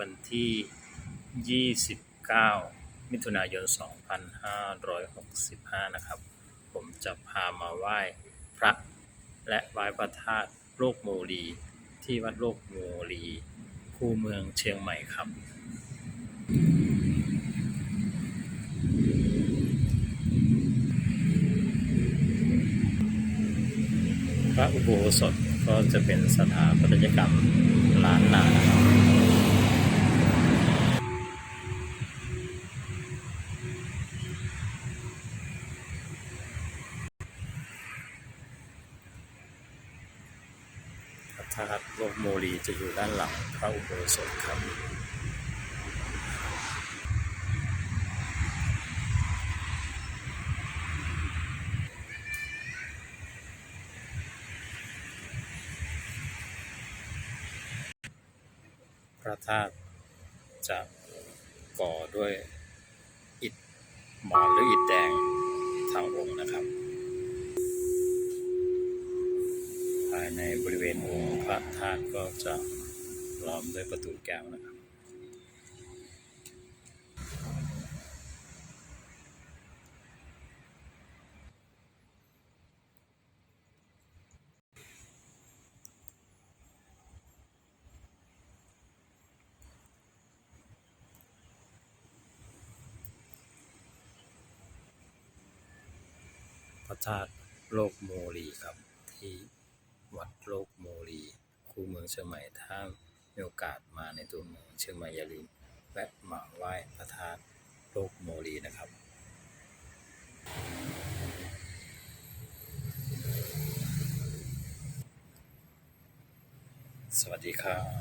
วันที่ 29 มิถุนายน 2565 นะครับ ผมจะพามาไหว้พระและไหว้พระธาตุโลกโมลีที่วัดโลกโมลีคูเมืองเชียงใหม่ครับ พระอุโบสถก็จะเป็นสถาปัตยกรรมล้านนานะครับ พระธาตุโลกโมลีจะอยู่ด้านหลังพระอุโบสถครับพระธาตุจะก่อด้วยอิฐหมอนหรืออิฐแดงทั้งองค์นะครับายในบริเวณองค์พระธาตุก็จะล้อมด้วยประตูแก้วนะครับพระธาตุโลกโมลีครับที่ วัดโลกโมรีคู่เมืองเชียงใหม่ถ้ามีโอกาสมาในตัวเมืองเชียงใหม่อย่าลืมแวะมาไหว้พระธาตุโลกโมรีนะครับสวัสดีครับ